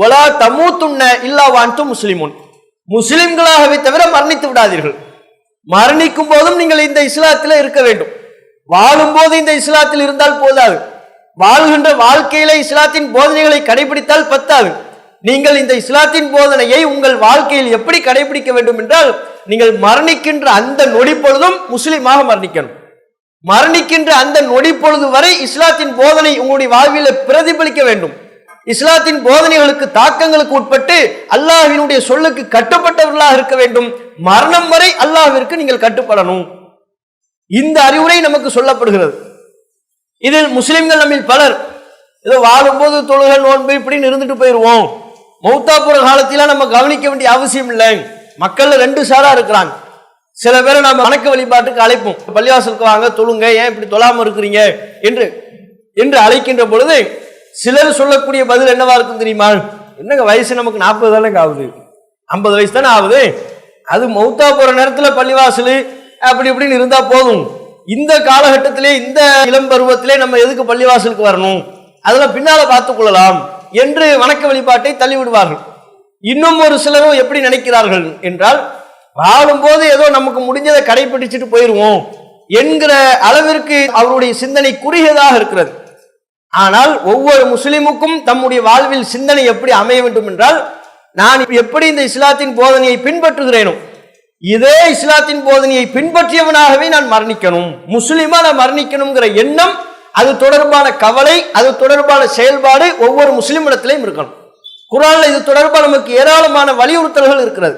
ஒலா தமூத்துண்ண இல்லா முஸ்லிமுன். முஸ்லிம்களாகவே தவிர மரணித்து விடாதீர்கள். மரணிக்கும் போதும் நீங்கள் இந்த இஸ்லாத்தில் இருக்க வேண்டும். வாழும் போது இந்த இஸ்லாத்தில் இருந்தால் போதாது. வாழ்கின்ற வாழ்க்கையில இஸ்லாத்தின் போதனைகளை கடைபிடித்தால் பத்தாது. நீங்கள் இந்த இஸ்லாத்தின் போதனையை உங்கள் வாழ்க்கையில் எப்படி கடைபிடிக்க வேண்டும் என்றால் நீங்கள் மரணிக்கின்ற அந்த நொடி பொழுதும் முஸ்லிமாக மரணிக்கணும். மரணிக்கின்ற அந்த நொடி பொழுது வரை இஸ்லாத்தின் போதனை உங்களுடைய வாழ்வில் பிரதிபலிக்க வேண்டும். இஸ்லாத்தின் போதனைகளுக்கு தாக்கங்களுக்கு உட்பட்டு அல்லாஹினுடைய சொல்லுக்கு கட்டுப்பட்டவர்களாக இருக்க வேண்டும். மரணம் வரை அல்லாஹிற்கு நீங்கள் கட்டுப்படணும். இந்த அறிவுரை நமக்கு சொல்லப்படுகிறது. இதில் முஸ்லிம்கள் நம்மில் பலர் ஏதோ வாழும்போது தொழுகை நோன்பு இப்படின்னு இருந்துட்டு போயிடுவோம் மௌத்தாப்புற காலத்திலாம் காலத்தில நம்ம கவனிக்க வேண்டிய அவசியம் இல்லை. மக்கள் ரெண்டு சாரா இருக்கிறாங்க. சில பேரை நம்ம வணக்க வழிபாட்டுக்கு அழைப்போம். பள்ளிவாசலுக்கு வாங்க தொழுங்க ஏன் இப்படி தொழாம இருக்கிறீங்க? என்று என்று அழைக்கின்ற பொழுது சிலர் சொல்லக்கூடிய பதில் என்னவா இருக்கும் தெரியுமா? என்னங்க வயசு நமக்கு நாற்பது தானே ஆகுது? ஐம்பது வயசு தானே ஆகுது? அது மௌத்தா போற நேரத்தில் பள்ளிவாசல் அப்படி இப்படின்னு இருந்தா போதும். இந்த காலகட்டத்திலே இந்த இளம் பருவத்திலே நம்ம எதுக்கு பள்ளிவாசலுக்கு வரணும்? அதெல்லாம் பின்னால பார்த்துக் கொள்ளலாம் என்று வணக்க வழிபாட்டை தள்ளிவிடுவார்கள். இன்னும் ஒரு சிலரும் எப்படி நினைக்கிறார்கள் என்றால் வாழும்போது ஏதோ நமக்கு முடிஞ்சதை கடைபிடிச்சிட்டு போயிடுவோம் என்கிற அளவிற்கு அவருடைய சிந்தனை குறுகியதாக இருக்கிறது. ஆனால் ஒவ்வொரு முஸ்லிமுக்கும் தம்முடைய வாழ்வில் சிந்தனை எப்படி அமைய வேண்டும் என்றால் நான் எப்படி இந்த இஸ்லாத்தின் போதனையை பின்பற்றுகிறேனோ இதே இஸ்லாத்தின் போதனையை பின்பற்றியவனாகவே நான் மரணிக்கணும். முஸ்லிமா நான் மரணிக்கணுங்கிற எண்ணம் அது தொடர்பான கவலை அது தொடர்பான செயல்பாடு ஒவ்வொரு முஸ்லிமிடத்திலையும் இருக்கணும். குரானில் இது தொடர்பாக நமக்கு ஏராளமான வலியுறுத்தல்கள் இருக்கிறது.